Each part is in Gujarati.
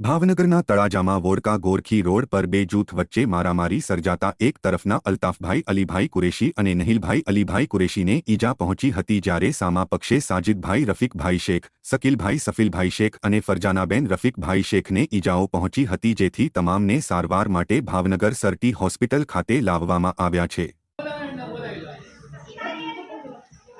ભાવનગરના તળાજામાં વોડકા ગોરખી રોડ પર બે જૂથ વચ્ચે મારામારી સર્જાતા એક તરફના અલ્તાફભાઈ અલીભાઈ કુરેશી અને નહિલભાઈ અલીભાઈ કુરેશીને ઈજા પહોંચી હતી જ્યારે સામા પક્ષે સાજિદભાઈ રફીકભાઈ શેખ, શકીલભાઈ સફીલભાઈ શેખ અને ફરજાનાબેન રફીકભાઈ શેખને ઈજાઓ પહોંચી હતી જેથી તમામને સારવાર માટે ભાવનગર સરટી હોસ્પિટલ ખાતે લાવવામાં આવ્યા છે.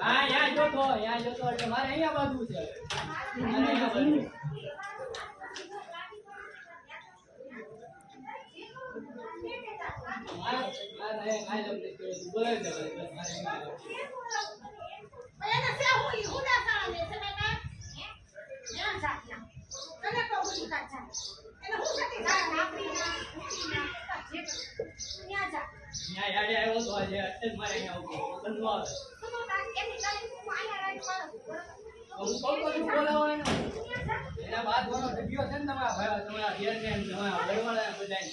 હા યા જોતો યા જોતો એટલે મારે અહીંયા બાજુ છે મારે અહીંયા બાજુ. મારે- મારે કાંઈ લમ નથી કર્યું. બોલાવી દે ભાઈ, બસ મારે અહીંયા આવવાનું. ન્યા યાડે આવ્યો તો આજે એટલે જ મારે અહીંયા આવવું. બંધવા આવે. તો હું કહું તો છું બોલાવવાનો. એના બાદ તમારા ભાઈ તમારા ઘેરને ને તમારા ઘરવાળા બધાને.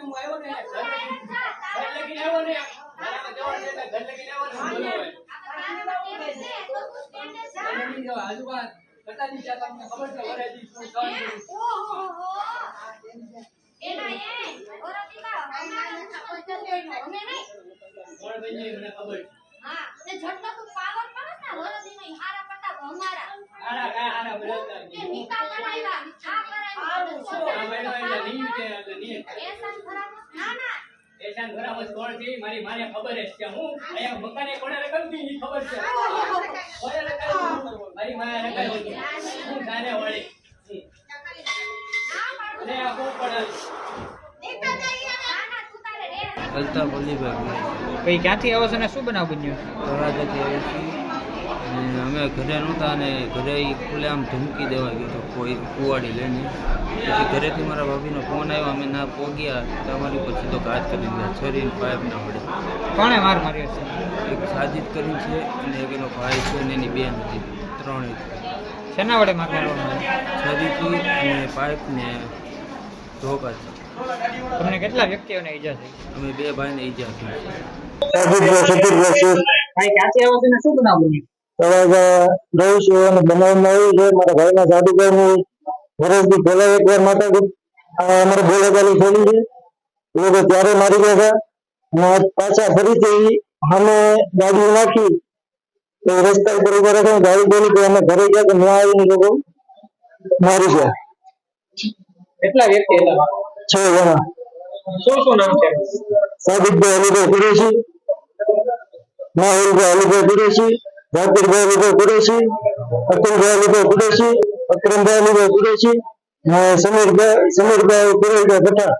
છે, હું આવ્યો ને, ઘર લગીને આવ્યો ને. છે, ઘર બોલાવાય. નહીં ચા તમને ખબર છે, વરાજી શું છે. કોણ બની મને ખબર. મહિનો એટલે નહીં છે, એટલે નહીં. એશાન બરાબર કોણ છે, મારી માને ખબર જ છે. હું અહીંયા મકાને કોણે રકમ હતી, ખબર છે. કોણે રકાયું મારી માએ રકાયું હું જાને વળી. હું. આ બહુ પડે. અલ્તાફ ભાઈ ક્યાંથી આવો છો ને? શું બનાવ બન્યું? છે. અને અમે ઘરે નહોતા અને ઘરે ખુલે ખુલ્લેઆમ ધમકી દેવા ગયો હતો કોઈ કુવાડી લઈને પછી ઘરેથી મારા ભાભીનો ફોન આવ્યો અમે ના પોગ્યા તો અમારી પર સીધો ઘાત કરી દીધા છરીને પાઇપ ના પડે કોણે માર માર્યો છે? એક સાજિદ કરી છે અને એક એનો ભાઈ છે અને એની બેન હતી ત્રણેય. શેના વડે માર મારવાનું? છરીથી અને પાઇપ ને ધોકાથી તમને કેટલા વ્યક્તિઓને ઈજા થઈ? અમે બે ભાઈને ઈજા થઈ ભાઈ ક્યાંથી આવો છો ને? શું બનાવ રહું છું અને બનાવવામાં આવ્યું છે મારા ભાઈના જાદુગરની વર્ષથી પહેલા એક વાર માતા અમારે બોલાચાલી થયેલી છે એ લોકો ત્યારે મારી ગયા હતા અને આજ પાછા ફરીથી અમે ગાડી નાખી તો રસ્તા ઉપર ઊભા રાખીને ગાડી બોલી તો અમે ઘરે ગયા તો ત્યાં આવીને એ લોકો મારી ગયા કેટલા વ્યક્તિ હતા છ જણા શું શું નામ છે સાદિકભાઈ અલીભાઈ કુરેશી માહિલભાઈ અલીભાઈ કુરેશી જાકીરભાઈ અલીભાઈ કુરેશી અતુલભાઈ અલીભાઈ કુરેશી અક્રમભાઈ અલીભાઈ કુરેશી સમીરભાઈ સમીરભાઈ કુરેશભાઈ ભટ્ટા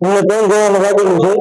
અમને ત્રણ જણાને વાગેલું છે.